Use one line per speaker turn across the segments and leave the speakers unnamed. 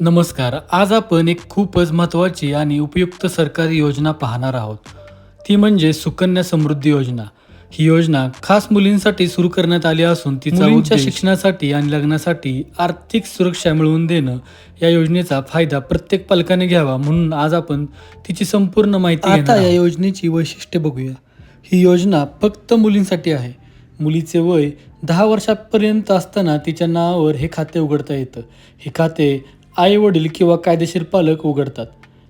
नमस्कार आज आपण एक खूपच महत्त्वाची आणि उपयुक्त सरकारी योजना पाहणार आहोत. ती म्हणजे सुकन्या समृद्धी योजना. ही योजना खास मुलींसाठी सुरू करण्यात आली असून तिचा मुलींच्या शिक्षणासाठी आणि लग्नासाठी आर्थिक सुरक्षा मिळवून देणं या योजनेचा फायदा प्रत्येक पालकाने घ्यावा म्हणून आज आपण तिची संपूर्ण माहिती
आता या
योजनेची वैशिष्ट्ये बघूया. ही योजना फक्त मुलींसाठी आहे. मुलीचे वय दहा वर्षापर्यंत असताना तिच्या नावावर हे खाते उघडता येतं. हे खाते आई वडील किंवा कायदेशीर पालक उघडतात.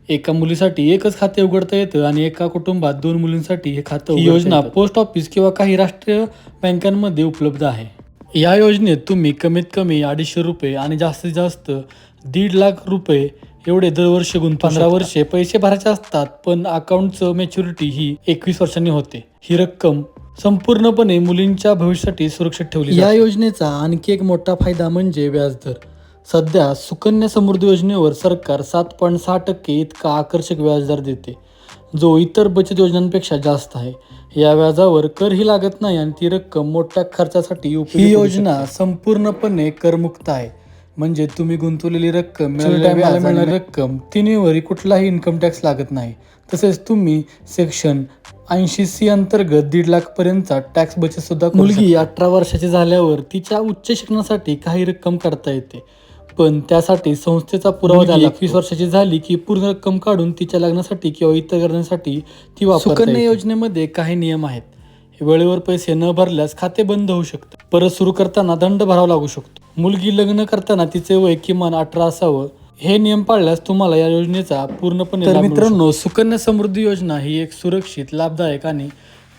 एका मुलीसाठी एकच खाते उघडता येतं आणि एका कुटुंबात दोन मुलींसाठी हे खातं ही योजना पोस्ट ऑफिस किंवा काही राष्ट्रीय बँकांमध्ये उपलब्ध आहे. या योजनेत तुम्ही कमीत कमी अडीचशे रुपये आणि जास्तीत जास्त दीड लाख रुपये एवढे दरवर्षी गुंतून पंधरा वर्षे पैसे भरायचे असतात पण अकाउंटचं मॅच्युरिटी ही एकवीस वर्षांनी होते. ही रक्कम संपूर्णपणे मुलींच्या भविष्यासाठी सुरक्षित ठेवली या योजनेचा आणखी एक मोठा फायदा म्हणजे व्याजदर. सध्या सुकन्या समृद्धी योजनेवर सरकार सात पॉईंट सहा टक्के इतका आकर्षक व्याजदर देते जो इतर बचत योजनांपेक्षा जास्त आहे. या व्याजावर करही लागत नाही आणि ती रक्कम मोठ्या खर्चासाठी ही योजना संपूर्णपणे करमुक्त आहे. म्हणजे तुम्ही गुंतवलेली रक्कम आणि रक्कम तिन्हीवरही कुठलाही इन्कम टॅक्स लागत नाही. तसेच तुम्ही सेक्शन ऐंशी सी अंतर्गत दीड लाख पर्यंतचा टॅक्स बचत सुद्धा मुलगी अठरा वर्षाची झाल्यावर तिच्या उच्च शिक्षणासाठी काही रक्कम काढता येते. पण त्यासाठी संस्थेचा पुरावा झाला. एकवीस वर्षाची झाली की पूर्ण रक्कम काढून तिच्या लग्नासाठी किंवा इतर करण्यासाठी ती सुकन्या योजनेमध्ये काही नियम आहेत. वेळेवर पैसे न भरल्यास खाते बंद होऊ शकतं. परत सुरू करताना दंड भरावा लागू शकतो. मुलगी लग्न करताना तिचे वय किमान अठरा असावं हे नियम पाळल्यास तुम्हाला या योजनेचा पूर्णपणे तर मित्रांनो सुकन्या समृद्धी योजना ही एक सुरक्षित लाभदायक आणि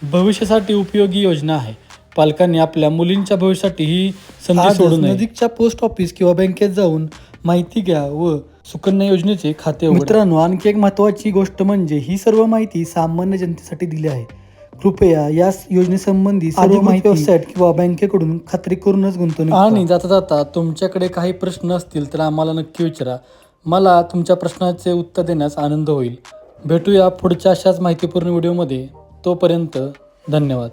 भविष्यासाठी उपयोगी योजना आहे. पालकांनी आपल्या मुलींच्या भविष्यासाठी ही संधी सोडू नये. नजीकच्या पोस्ट ऑफिस किंवा बँकेत जाऊन माहिती घ्या व सुकन्या योजनेचे खाते मित्रांनो आणखी एक महत्वाची गोष्ट म्हणजे ही सर्व माहिती सामान्य जनतेसाठी दिली आहे. कृपया या योजनेसंबंधी सर्व माहिती वेबसाईट किंवा बँकेकडून खात्री करूनच गुंतवणूक आणि जाता जाता तुमच्याकडे काही प्रश्न असतील तर आम्हाला नक्की विचारा. मला तुमच्या प्रश्नाचे उत्तर देण्यास आनंद होईल. भेटूया पुढच्या अशाच माहितीपूर्ण व्हिडिओमध्ये. तोपर्यंत धन्यवाद.